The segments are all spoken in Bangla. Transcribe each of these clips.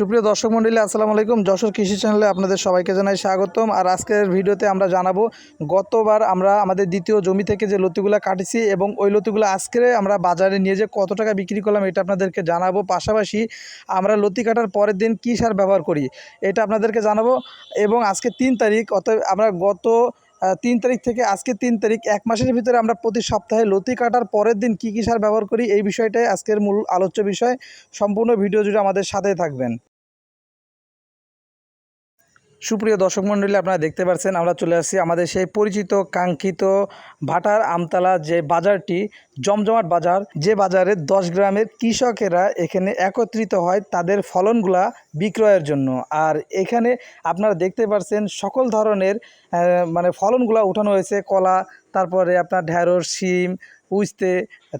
সুপ্রিয় দর্শক মন্ডলী, আসসালামু আলাইকুম। যশোর কৃষি চ্যানেলে আপনাদের সবাইকে জানাই স্বাগতম। আর আজকের ভিডিওতে আমরা জানাব, গতবার আমরা আমাদের দ্বিতীয় জমি থেকে যে লতিগুলো কাটেছি এবং ওই লতিগুলো আজকে আমরা বাজারে নিয়ে যে কত টাকা বিক্রি করলাম, এটা আপনাদেরকে জানাব। পাশাপাশি আমরা লতি কাটার পরের দিন কী সার ব্যবহার করি, এটা আপনাদেরকে জানাব। এবং আজকে তিন তারিখ, অতএব আমরা গত তিন তারিখ থেকে আজকে তিন তারিখ, এক মাসের ভিতরে আমরা প্রতি সপ্তাহে লতি কাটার পরের দিন কী কী সার ব্যবহার করি, এই বিষয়টাই আজকের মূল আলোচ্য বিষয়। সম্পূর্ণ ভিডিও জুড়ে আমাদের সাথে থাকবেন। সুপ্রিয় দর্শক মণ্ডলী, আপনারা দেখতে পাচ্ছেন, আমরা চলে আসছি আমাদের সেই পরিচিত, কাঙ্ক্ষিত ভাটার আমতলা যে বাজারটি, জমজমাট বাজার। যে বাজারে দশ গ্রামের কৃষকেরা এখানে একত্রিত হয়, তাদের ফলনগুলা বিক্রয়ের জন্য। আর এখানে আপনারা দেখতে পাচ্ছেন সকল ধরনের মানে ফলনগুলো উঠানো হয়েছে। কলা, তারপরে আপনার ঢ্যাঁড়স, শিম, উস্তে,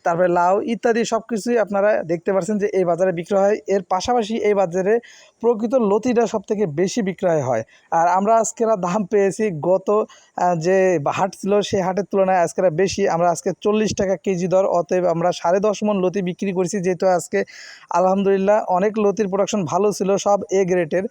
তারপরে লাউ ইত্যাদি সব কিছুই আপনারা দেখতে পাচ্ছেন যে এই বাজারে বিক্রয় হয়। এর পাশাপাশি এই বাজারে প্রকৃত লতিটা সব থেকে বেশি বিক্রয় হয়। আর আমরা আজকেরা দাম পেয়েছি গত যে হাট ছিল সেই হাটের তুলনায় আজকেরা বেশি। আমরা আজকে চল্লিশ টাকা কেজি দর, অতএব আমরা সাড়ে দশ মন লতি বিক্রি করেছি। যেহেতু আজকে আলহামদুলিল্লাহ অনেক লতির প্রোডাকশন ভালো ছিল সব এ গ্রেটের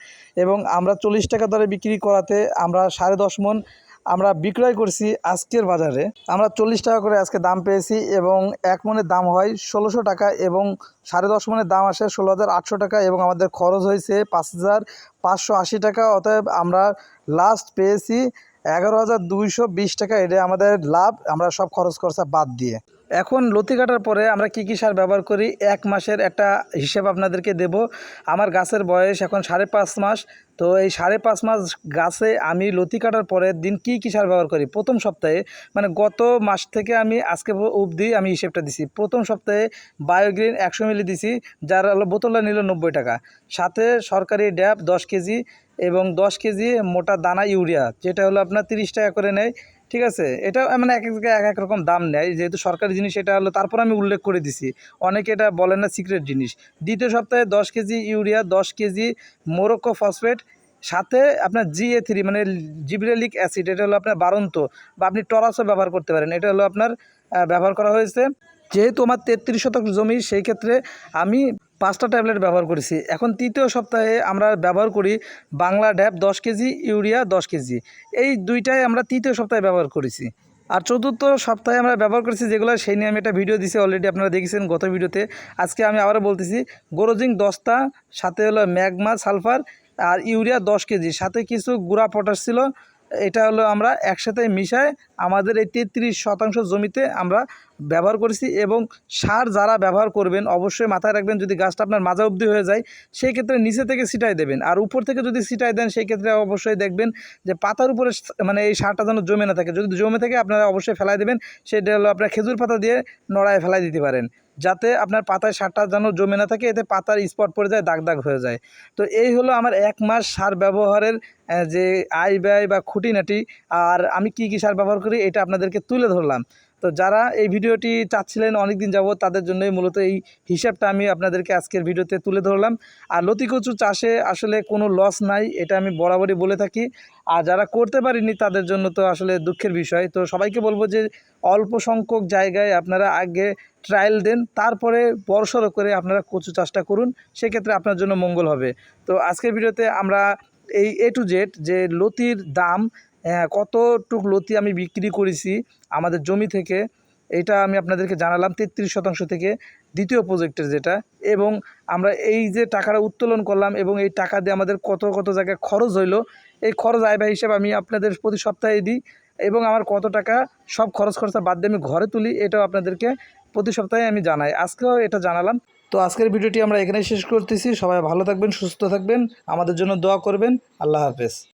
এবং আমরা চল্লিশ টাকা দরে বিক্রি করাতে আমরা সাড়ে দশ মন আমরা বিক্রয় করছি আজকের বাজারে। আমরা চল্লিশ টাকা করে আজকে দাম পেয়েছি এবং এক মনের দাম হয় ষোলোশো টাকা এবং সাড়ে দশ মনের দাম আসে ষোলো হাজার আটশো টাকা এবং আমাদের খরচ হয়েছে পাঁচ হাজার পাঁচশো আশি টাকা। অতএব আমরা লাস্ট পেয়েছি এগারো হাজার দুইশো বিশ টাকা, এটা আমাদের লাভ, আমরা সব খরচ খরচা বাদ দিয়ে। এখন লতি কাটার পরে আমরা কি কি সার ব্যবহার করি, এক মাসের একটা হিসেব আপনাদেরকে দেব। আমার গাছের বয়স এখন সাড়ে পাঁচ মাস, তো এই সাড়ে পাঁচ মাস গাছে আমি লতি কাটার পরের দিন কি কি সার ব্যবহার করি? প্রথম সপ্তাহে মানে গত মাস থেকে আমি আজকে অবধি আমি হিসেবটা দিছি। প্রথম সপ্তাহে বায়োগ্রিন একশো মিলি দিছি, যার বোতলটা নিল নব্বই টাকা। সাথে সরকারি ড্যাব দশ কেজি এবং দশ কেজি মোটা দানা ইউরিয়া, যেটা হলো আপনার তিরিশ টাকা করে নেয়, ঠিক আছে? এটা মানে এক এক এক এক রকম দাম নেয়, যেহেতু সরকারি জিনিস এটা হলো, তারপর আমি উল্লেখ করে দিছি। অনেকে এটা বলে না সিক্রেট জিনিস। দ্বিতীয় সপ্তাহে দশ কেজি ইউরিয়া, দশ কেজি মোরক্কো ফসফেট সাথে আপনার জিএ থ্রি মানে জিব্রেলিক অ্যাসিড, এটা হলো আপনার বারন্ত, বা আপনি টরাসও ব্যবহার করতে পারেন। এটা হলো আপনার ব্যবহার করা হয়েছে। যেহেতু আমার তেত্রিশ শতক জমি, সেই ক্ষেত্রে আমি পাঁচটা ট্যাবলেট ব্যবহার করেছি। এখন তৃতীয় সপ্তাহে আমরা ব্যবহার করি বাংলা ড্যাব দশ কেজি, ইউরিয়া দশ কেজি। এই দুইটাই আমরা তৃতীয় সপ্তাহে ব্যবহার করেছি। আর চতুর্থ সপ্তাহে আমরা ব্যবহার করেছি যেগুলো, সেই নিয়ে আমি একটা ভিডিও দিছি অলরেডি আপনারা দেখেছেন গত ভিডিওতে। আজকে আমি আবারও বলতেছি গোরোজিং দশটা, সাথে হলো ম্যাগমা সালফার আর ইউরিয়া দশ কেজি, সাথে কিছু গুঁড়া পটাশ ছিল এটা হলো আমরা একসাথে মিশায় আমাদের এই তেত্রিশ শতাংশ জমিতে আমরা ব্যবহার করেছি এবং সার যারা ব্যবহার করবেন অবশ্যই মাথায় রাখবেন যদি গাছটা আপনার মাজা অবধি হয়ে যায়, সেই ক্ষেত্রে নিচে থেকে ছিটাই দেবেন। আর উপর থেকে যদি ছিটাই দেন, সেই ক্ষেত্রে অবশ্যই দেখবেন যে পাতার উপরে মানে এই সারটা যেন জমে না থাকে। যদি জমে থাকে, আপনারা অবশ্যই ফেলাই দেবেন। সেটা হলো আপনার খেজুর পাতা দিয়ে নড়ায় ফেলাই দিতে পারেন। যাতে আপনার পাতায় সারটা যেন জমে না থাকে, এতে পাতার স্পট পড়ে যায়, দাগ দাগ হয়ে যায়। তো এই হলো আমার এক মাস সার ব্যবহারের যে আয় ব্যয় বা খুঁটিনাটি, আর আমি কি কি সার ব্যবহার করি, এটা আপনাদেরকে তুলে ধরলাম। তো যারা এই ভিডিওটি চাচ্ছিলেন অনেক দিন যাবত তাদের জন্যই মূলত এই হিসাবটা আমি আপনাদেরকে আজকের ভিডিওতে তুলে ধরলাম। আর লতিকচু চাষে আসলে কোনো লস নাই, এটা আমি বরাবরই বলে থাকি। আর যারা করতে পারেনি তাদের জন্য তো আসলে দুঃখের বিষয়। তো সবাইকে বলব যে, অল্প সংখ্যক জায়গায় আপনারা আগে ট্রায়াল দেন, তারপরে বড়সড় করে আপনারা কচু চাষটা করুন। সেক্ষেত্রে আপনার জন্য মঙ্গল হবে। তো আজকের ভিডিওতে আমরা এই এ টু জেড যে লতির দাম আহ, কতটুক লতি আমি বিক্রি করেছি আমাদের জমি থেকে এটা আমি আপনাদেরকে জানালাম তেত্রিশ শতাংশ থেকে দ্বিতীয় প্রজেক্টের যেটা। এবং আমরা এই যে টাকাটা উত্তোলন করলাম এবং এই টাকা দিয়ে আমাদের কত কত জায়গায় খরচ হইল এই খরচ আয় ব্যয় হিসেবে আমি আপনাদের প্রতি সপ্তাহে দিই এবং আমার কত টাকা সব খরচ খরচা বাদ দিয়ে আমি ঘরে তুলি এটাও আপনাদেরকে প্রতি সপ্তাহে আমি জানাই। আজকেও এটা জানালাম। তো আজকের ভিডিওটি আমরা এখানেই শেষ করতেছি। সবাই ভালো থাকবেন সুস্থ থাকবেন। আমাদের জন্য দোয়া করবেন। আল্লাহ হাফেজ।